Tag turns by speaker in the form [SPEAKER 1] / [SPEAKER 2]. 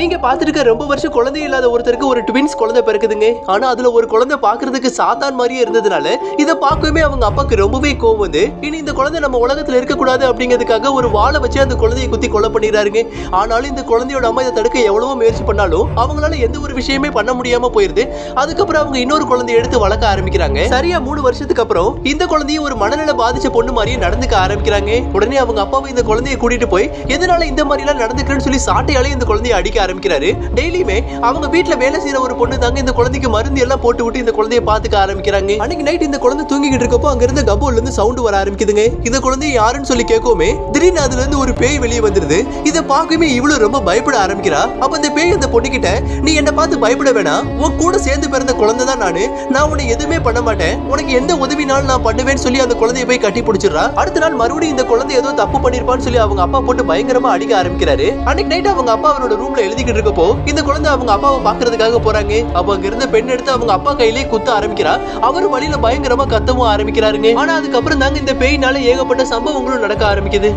[SPEAKER 1] நீங்க பாத்துருக்க ரொம்ப வருஷம் குழந்தை இல்லாத ஒருத்தருக்கு ஒரு ட்வின்ஸ் குழந்தை பிறக்குதுங்க. ஆனா அதுல ஒரு குழந்தை பாக்குறதுக்கு சாத்தான் மாதிரியே இருந்ததுனால இதை பார்க்கவே அவங்க அப்பாக்கு ரொம்பவே கோவம் வந்து இனி இந்த குழந்தை நம்ம உலகத்துல இருக்கக்கூடாது அப்படிங்கிறதுக்காக ஒரு வாழை வச்சு அந்த குழந்தையை குத்தி கொலை பண்ணிடுறாருங்க. ஆனாலும் இந்த குழந்தையோட அம்மா இதை தடுக்க எவ்வளவோ முயற்சி பண்ணாலும் அவங்களால எந்த ஒரு விஷயமே பண்ண முடியாம போயிருது. அதுக்கப்புறம் அவங்க இன்னொரு குழந்தைய எடுத்து வளர்க்க ஆரம்பிக்கிறாங்க. சரியா மூணு வருஷத்துக்கு அப்புறம் இந்த குழந்தைய ஒரு மனநல பாதிச்ச பொண்ணு மாதிரியே நடந்துக்க ஆரம்பிக்கிறாங்க. உடனே அவங்க அப்பாவை இந்த குழந்தையை கூட்டிட்டு போய் எதனால இந்த மாதிரி எல்லாம் நடந்துக்கிறேன்னு சொல்லி சாட்டையாலே இந்த குழந்தையை அடிக்க ஆரம்பிக்கிறாரு. டெய்லியுமே அவங்க வீட்டுல வேலை செய்யற ஒரு பொண்ணு தாங்க இந்த குழந்தைக்கு மருந்து எல்லாம் போட்டு விட்டு இந்த குழந்தைய பாத்துக்க ஆரம்பிக்கிறாங்க. அன்னைக்கு நைட் இந்த குழந்தை தூங்கிக்கிட்டு இருக்கப்போ அங்க இருந்து கபோல்ல இருந்து சவுண்ட் வர ஆரம்பிக்குதுங்க. இந்த குழந்தைய யாருன்னு சொல்லி கேட்கவுமே திடீர்னு அதுல இருந்து ஒரு பேய் வெளியே வந்துருது. இதை பார்க்கவே இவ்வளவு ரொம்ப பயப்பட ஆரம்பிக்கிறா. அப்ப அந்த பேய் அந்த பொண்ணுகிட்ட நீ என்ன பார்த்து பயப்பட வேணாம். உன் கூட சேர்ந்து பிறந்த குழந்தை தான் நானு. நான் உன்னை எதுவுமே பண்ண மாட்டேன். உனக்கு எந்த உதவினாலும் நான் பண்ணுவேன்னு சொல்லி அந்த குழந்தைய போய் கட்டி பிடிச்சிடுறா. அடுத்த நாள் மறுபடியும் இந்த குழந்தை ஏதோ தப்பு பண்ணிருப்பான்னு சொல்லி அவங்க அப்பா போட்டு பயங்கரமா அடிக்க ஆரம்பிக்கிறாரு. அன்னைக்கு நைட் அவங்க அப்பா அவரோட ரூம்ல எழுதிக்கிட்டு இருக்கப்போ இந்த குழந்தை அவங்க அப்பாவை பாக்குறதுக்காக போறாங்க. அப்ப அங்க இருந்த பெண் எடுத்து அவங்க அப்பா கையிலேயே குத்த ஆரம்பிக்கிறா. அவரு வழியில பயங்கரமா கத்தவும் ஆரம்பிக்கிறாருங்க. ஆனா அதுக்கப்புறம் தாங்க இந்த பெயினால ஏகப்பட்ட சம்பவங்களும் நடக்க ஆரம்பிக்குது.